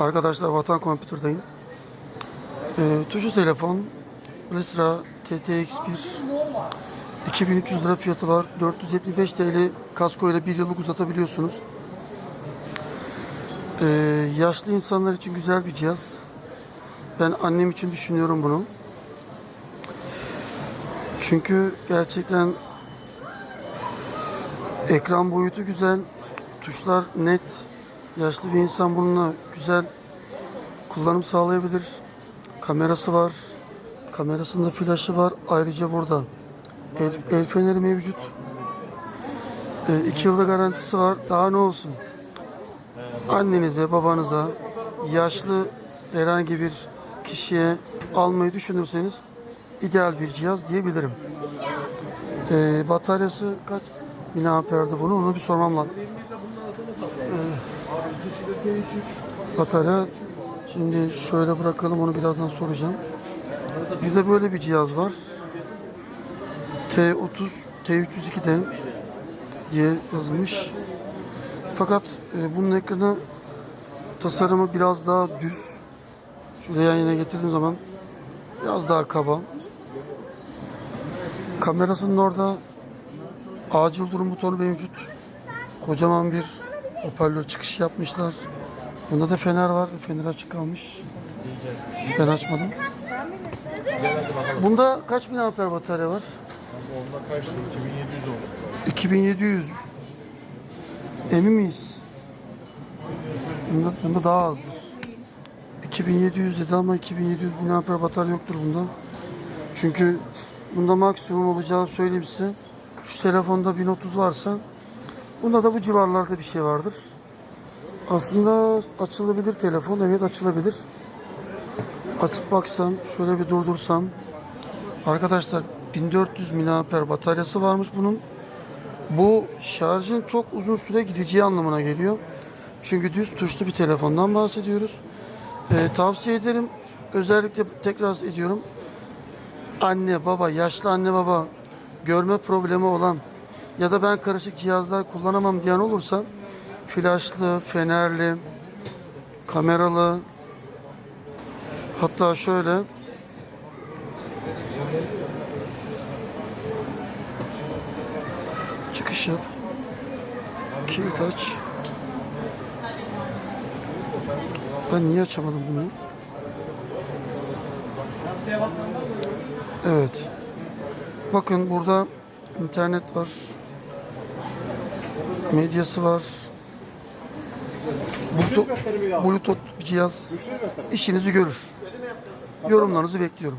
Arkadaşlar Vatan Computer'dayım. Ee, tuşu telefon Lisra TTX1 2300 lira fiyatı var. 475 TL kasko ile bir yıllık uzatabiliyorsunuz. Ee, yaşlı insanlar için güzel bir cihaz. Ben annem için düşünüyorum bunu. Çünkü gerçekten ekran boyutu güzel, tuşlar net. Yaşlı bir insan bununla güzel kullanım sağlayabilir. Kamerası var. Kamerasında flaşı var. Ayrıca burada el, el feneri mevcut. 2 yılda garantisi var. Daha ne olsun? Annenize, babanıza, yaşlı herhangi bir kişiye almayı düşünürseniz ideal bir cihaz diyebilirim. Ee, bataryası kaç miliamperdi bunu? Onu bir sormam lazım. Batarya şimdi şöyle bırakalım onu birazdan soracağım. Bizde böyle bir cihaz var. T30 T302'de diye yazılmış. Fakat e, bunun ekranı tasarımı biraz daha düz. Şöyle yan yana getirdiğim zaman biraz daha kaba. Kamerasının orada acil durum butonu mevcut. Kocaman bir hoparlör çıkışı yapmışlar. Bunda da fener var. Fener açık kalmış. Ben açmadım. Bunda kaç miliamper batarya var? Onda kaçtı? 2700 oldu. 2700. Emin miyiz? Bunda, bunda daha azdır. 2700 dedi ama 2700 miliamper batarya yoktur bunda. Çünkü bunda maksimum olacağı söyleyeyim size. Şu telefonda 1030 varsa bunda da bu civarlarda bir şey vardır. Aslında açılabilir telefon. Evet açılabilir. Açıp baksam, şöyle bir durdursam. Arkadaşlar 1400 miliamper bataryası varmış bunun. Bu şarjın çok uzun süre gideceği anlamına geliyor. Çünkü düz tuşlu bir telefondan bahsediyoruz. Ee, tavsiye ederim. Özellikle tekrar ediyorum. Anne, baba, yaşlı anne baba görme problemi olan ya da ben karışık cihazlar kullanamam diyen olursa flaşlı, fenerli, kameralı hatta şöyle çıkış yap kilit aç. Ben niye açamadım bunu? Evet. Bakın burada internet var medyası var. Bluetooth, Bluetooth cihaz işinizi görür. Yorumlarınızı bekliyorum